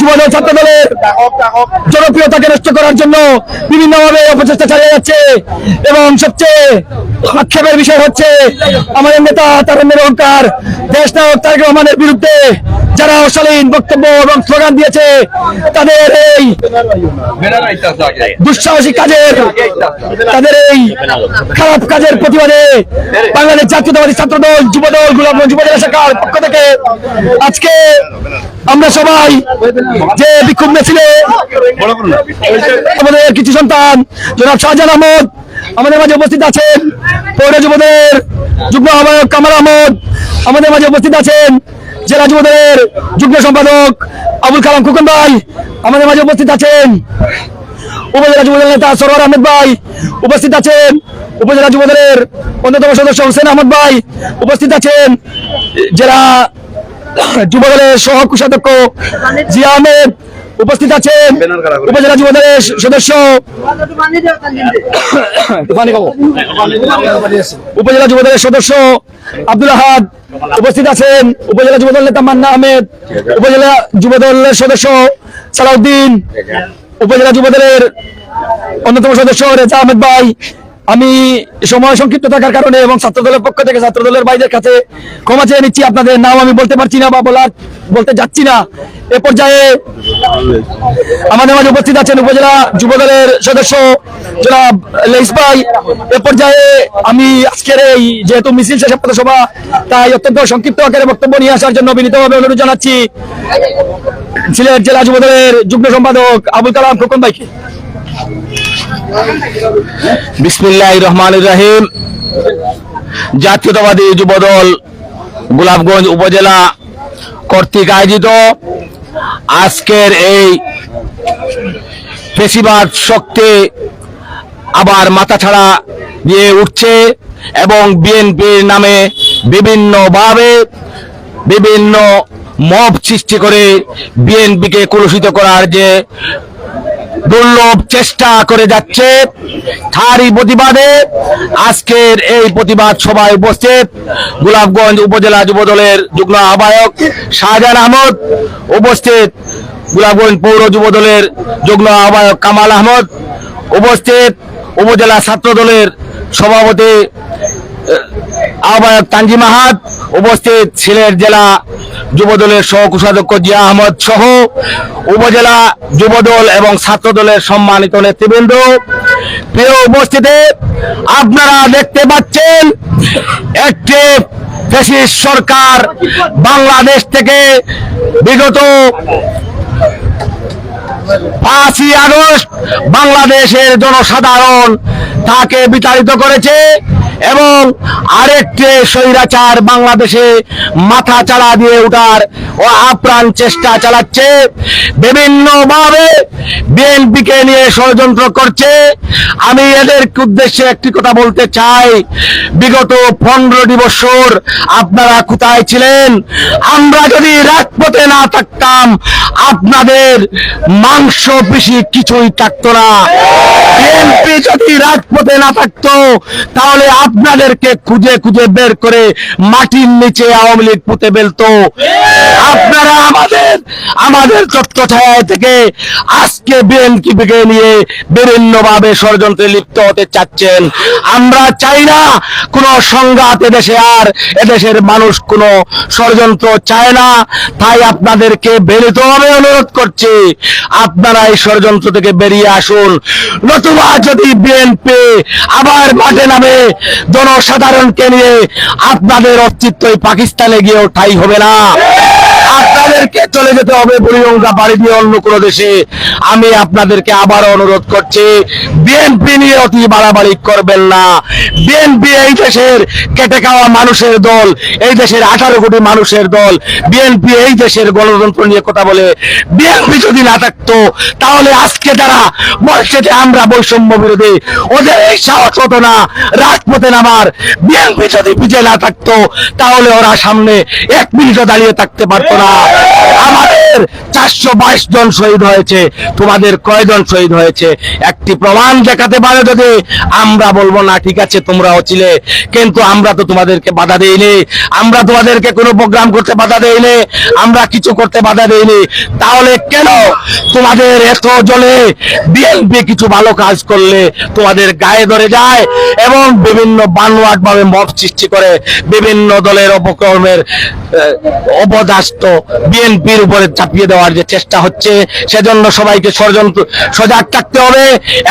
যুবদল জনপ্রিয়তাকে নষ্ট করার জন্য অপচেষ্টা চালিয়ে যাচ্ছে। এবং সবচেয়ে আক্ষেপের বিষয় হচ্ছে আমাদের নেতা দেশ নায়ক তারেক রহমানের বিরুদ্ধে যারা অশালীন বক্তব্য এবং স্লোগান দিয়েছে, তাদের এই দুঃসাহসিক কাজের, তাদের এই খারাপ কাজের প্রতিবাদে বাংলাদেশ জাতীয়তাবাদী ছাত্র দল যুব দল গোলাপগঞ্জ উপজেলা শাখার পক্ষ থেকে আজকে আমরা সবাই যে বিক্ষোভ মিছিলে আমাদের কিছু সন্তান, জনাব শাহজাহান আহমদ, আমাদের মাঝে উপস্থিত আছেন পৌর যুবদের যুগ্ম আহ্বায়ক কামাল আহমদ, আমাদের মাঝে উপস্থিত আছেন জেলা যুবদলের যুগ্ম সম্পাদক আবুল কালাম খুকন ভাই, আমাদের মাঝে উপস্থিত আছেন উপজেলা যুবদল নেতা সরোয়ার আহমেদ ভাই, উপস্থিত আছেন উপজেলা যুবদলের অন্যতম সদস্য হোসেন আহমদ ভাই, উপস্থিত আছেন জেলা যুবদলের সহ কোষাধ্যক্ষ আহমেদ উপস্থিত আছেন উপজেলা যুবদলের সদস্য। উপজেলা যুবদলের সদস্য আব্দুল আহাদ উপস্থিত আছেন উপজেলা যুবদল নেতা মান্না আহমেদ, উপজেলা যুবদলের সদস্য সালাউদ্দিন, উপজেলা যুবদলের অন্যতম সদস্য রেজা আহমেদ ভাই আমি সময় সংক্ষিপ্ত থাকার কারণে এবং ছাত্র দলের পক্ষ থেকে ছাত্র দলের ভাইদের কাছে ক্ষমা চেয়ে নিচ্ছি। আপনাদের নাম আমি বলতে পারছি না বা বলার, বলতে যাচ্ছি না। এ পর্যায়ে আমাদের মাঝে উপস্থিত আছেন উপজেলা যুব দলের সদস্য জনাব লেইস ভাই। এ পর্যায়ে আমি আজকের এই যেহেতু মিছিল শেষে সভা, তাই অত্যন্ত সংক্ষিপ্ত আকারে বক্তব্য নিয়ে আসার জন্য বিনীতভাবে অনুরোধ জানাচ্ছি সিলেট জেলা যুব দলের যুগ্ম সম্পাদক আবুল কালাম খোকন ভাইকে। বিসমিল্লাহ রহমান রাহিম জাতীয়তাবাদী যুবদল গোলাপগঞ্জ উপজেলা কর্তৃক আয়োজিত আজকের এই পেশিবাদ শক্তি আবার মাথা ছাড়া দিয়ে উঠছে এবং বিএনপির নামে বিভিন্নভাবে বিভিন্ন মব সৃষ্টি করে বিএনপিকে কলুষিত করার যে দুর্লভ চেষ্টা করে যাচ্ছে। তারই প্রতিবাদে আজকের এই প্রতিবাদ সভায় উপস্থিত গোলাপগঞ্জ উপজেলা যুবদলের যুগ্ম আহ্বায়ক শাহজাহান আহমদ, উপস্থিত গোলাপগঞ্জ পৌর যুবদলের যুগ্ম আহ্বায়ক কামাল আহমদ, উপস্থিত উপজেলা ছাত্র দলের সভাপতি আহ্বায়ক তানজিম আহাদ উপস্থিত সিলেট জেলা যুবদলের সহ কোষাধ্যক্ষ জিয়া আহমদ সহ উপজেলা যুবদল এবং ছাত্র দলের সম্মানিত নেতৃবৃন্দ। প্রিয় উপস্থিতি, আপনারা দেখতে পাচ্ছেন একটি ফেসিস সরকার বাংলাদেশ থেকে বিগত পাঁচই আগস্ট বাংলাদেশের জনসাধারণ তাকে বিতাড়িত করেছে। এবং আরেকটি স্বৈরাচার বাংলাদেশে মাথা চালা দিয়ে ওঠার ও আপ্রাণ চেষ্টা চালাচ্ছে। বিভিন্নভাবে বিএনপিকে নিয়ে ষড়যন্ত্র করছে। আমি এদের উদ্দেশ্যে একটি কথা বলতে চাই। বিগত পনেরোটি বছর আপনারা কোথায় ছিলেন? আমরা যদি রাজপথে না থাকতাম, আপনাদের মাংস বেশি কিছুই থাকতো না। বিএনপি যদি রাজপথে না থাকতো, তাহলে আপনাদেরকে খুঁজে খুঁজে বের করে মাটির নিচে আওয়ামী লীগ পুঁতে ফেলতো। আপনারা আমাদের আমাদের তত্ত্বছায়া থেকে আজকে বিএনপিকে নিয়ে বিভিন্ন ভাবে ষড়যন্ত্রে লিপ্ত হতে চাচ্ছেন। আমরা চাই না কোন সংঘাত এদেশে আর এদেশের মানুষ কোন ষড়যন্ত্র চায় না। তাই আপনাদেরকে বেরিতভাবে অনুরোধ করছি, আপনারা এই ষড়যন্ত্র থেকে বেরিয়ে আসুন। নতুবা যদি বিএনপি আবার মাঠে নামে জনসাধারণকে নিয়ে আপনাদের অস্তিত্ব পাকিস্তানে গিয়েও ঠাই হবে না। আপনাদেরকে চলে যেতে হবে বুড়িগঙ্গা বাড়ি দিয়ে অন্য কোনো দেশে। আমি আপনাদেরকে আবার অনুরোধ করছি বিএনপি নিয়ে অতি বাড়াবাড়ি করবেন না। বিএনপি এই দেশের কেটে খাওয়া মানুষের দল, এই দেশের আঠারো কোটি মানুষের দল বিএনপি এই দেশের গণতন্ত্র নিয়ে কথা বলে। বিএনপি যদি না থাকতো, তাহলে আজকে বলছে যে আমরা বৈষম্য বিরোধী, ওদের এই সাহস হতো না, রাজপথে নামার। বিএনপি যদি পিছিয়ে না থাকতো, তাহলে ওরা সামনে এক মিনিটও দাঁড়িয়ে থাকতে পারতো না। আমাদের চারশো বাইশ জন শহীদ হয়েছে, তোমাদের কয়জন শহীদ হয়েছে? একটি প্রমাণ দেখাতে পারে যদি? আমরা বলব, না, ঠিক আছে, তোমরাও ছিলে, কিন্তু আমরা তো তোমাদেরকে বাধা দেইনি। আমরা তোমাদেরকে কোনো প্রোগ্রাম করতে বাধা দেইনি। আমরা কিছু করতে বাধা দেইনি। তাহলে কেন তোমাদের এত জলে বিএনপি কিছু ভালো কাজ করলে তোমাদের গায়ে ধরে যায় এবং বিভিন্ন বানোয়াট ভাবে মত সৃষ্টি করে বিভিন্ন দলের অপকর্মের অবদাস্ত বিএনপির উপরে চাপিয়ে দেওয়ার যে চেষ্টা হচ্ছে, সেজন্য সবাইকে ষড়যন্ত্র, সজাগ থাকতে হবে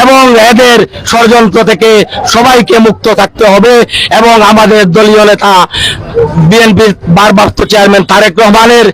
এবং এদের ষড়যন্ত্র থেকে সবাইকে মুক্ত থাকতে হবে এবং আমাদের দলীয় নেতা, বিএনপির বারবার চেয়ারম্যান তারেক রহমানের